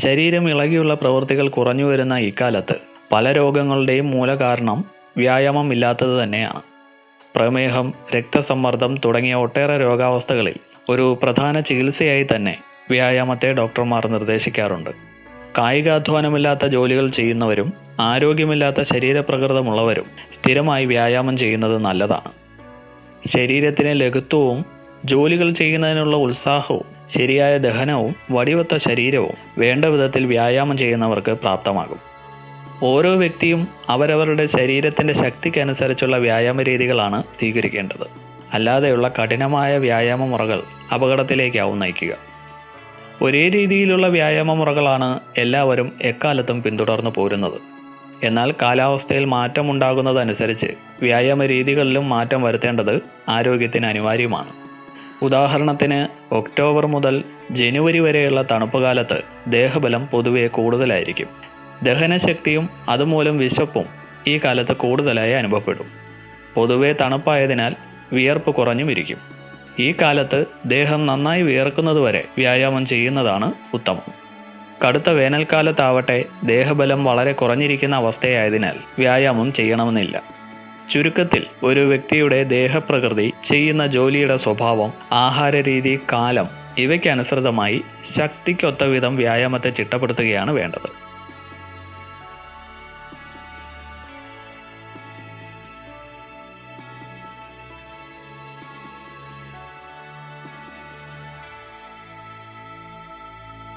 ശരീരം ഇളകിയുള്ള പ്രവൃത്തികൾ കുറഞ്ഞു വരുന്ന ഇക്കാലത്ത് പല രോഗങ്ങളുടെയും മൂലകാരണം വ്യായാമം ഇല്ലാത്തത് തന്നെയാണ്. പ്രമേഹം രക്തസമ്മർദ്ദം തുടങ്ങിയ ഒട്ടേറെ രോഗാവസ്ഥകളിൽ ഒരു പ്രധാന ചികിത്സയായി തന്നെ വ്യായാമത്തെ ഡോക്ടർമാർ നിർദ്ദേശിക്കാറുണ്ട്. കായികാധ്വാനമില്ലാത്ത ജോലികൾ ചെയ്യുന്നവരും ആരോഗ്യമില്ലാത്ത ശരീരപ്രകൃതമുള്ളവരും സ്ഥിരമായി വ്യായാമം ചെയ്യുന്നത് നല്ലതാണ്. ശരീരത്തിന് ലഘുത്വവും ജോലികൾ ചെയ്യുന്നതിനുള്ള ഉത്സാഹവും ശരിയായ ദഹനവും വടിവത്ത ശരീരവും വേണ്ട വിധത്തിൽ വ്യായാമം ചെയ്യുന്നവർക്ക് പ്രാപ്തമാകും. ഓരോ വ്യക്തിയും അവരവരുടെ ശരീരത്തിന്റെ ശക്തിക്കനുസരിച്ചുള്ള വ്യായാമ രീതികളാണ് സ്വീകരിക്കേണ്ടത്. അല്ലാതെയുള്ള കഠിനമായ വ്യായാമ മുറകൾ അപകടത്തിലേക്കാവും നയിക്കുക. ഒരേ രീതിയിലുള്ള വ്യായാമ മുറകളാണ് എല്ലാവരും എക്കാലത്തും പിന്തുടർന്നു പോരുന്നത്. എന്നാൽ കാലാവസ്ഥയിൽ മാറ്റമുണ്ടാകുന്നതനുസരിച്ച് വ്യായാമ രീതികളിലും മാറ്റം വരുത്തേണ്ടത് ആരോഗ്യത്തിന് അനിവാര്യമാണ്. ഉദാഹരണത്തിന് ഒക്ടോബർ മുതൽ ജനുവരി വരെയുള്ള തണുപ്പ് കാലത്ത് ദേഹബലം പൊതുവെ കൂടുതലായിരിക്കും. ദഹനശക്തിയും അതുമൂലം വിശപ്പും ഈ കാലത്ത് കൂടുതലായി അനുഭവപ്പെടും. പൊതുവെ തണുപ്പായതിനാൽ വിയർപ്പ് കുറഞ്ഞും ഇരിക്കും. ഈ കാലത്ത് ദേഹം നന്നായി വിയർക്കുന്നതുവരെ വ്യായാമം ചെയ്യുന്നതാണ് ഉത്തമം. കടുത്ത വേനൽക്കാലത്താവട്ടെ ദേഹബലം വളരെ കുറഞ്ഞിരിക്കുന്ന അവസ്ഥയായതിനാൽ വ്യായാമം ചെയ്യണമെന്നില്ല. ചുരുക്കത്തിൽ ഒരു വ്യക്തിയുടെ ദേഹപ്രകൃതി ചെയ്യുന്ന ജോലിയുടെ സ്വഭാവം ആഹാരരീതി കാലം ഇവയ്ക്കനുസൃതമായി ശക്തിക്കൊത്ത വിധം വ്യായാമത്തെ ചിട്ടപ്പെടുത്തുകയാണ് വേണ്ടത്.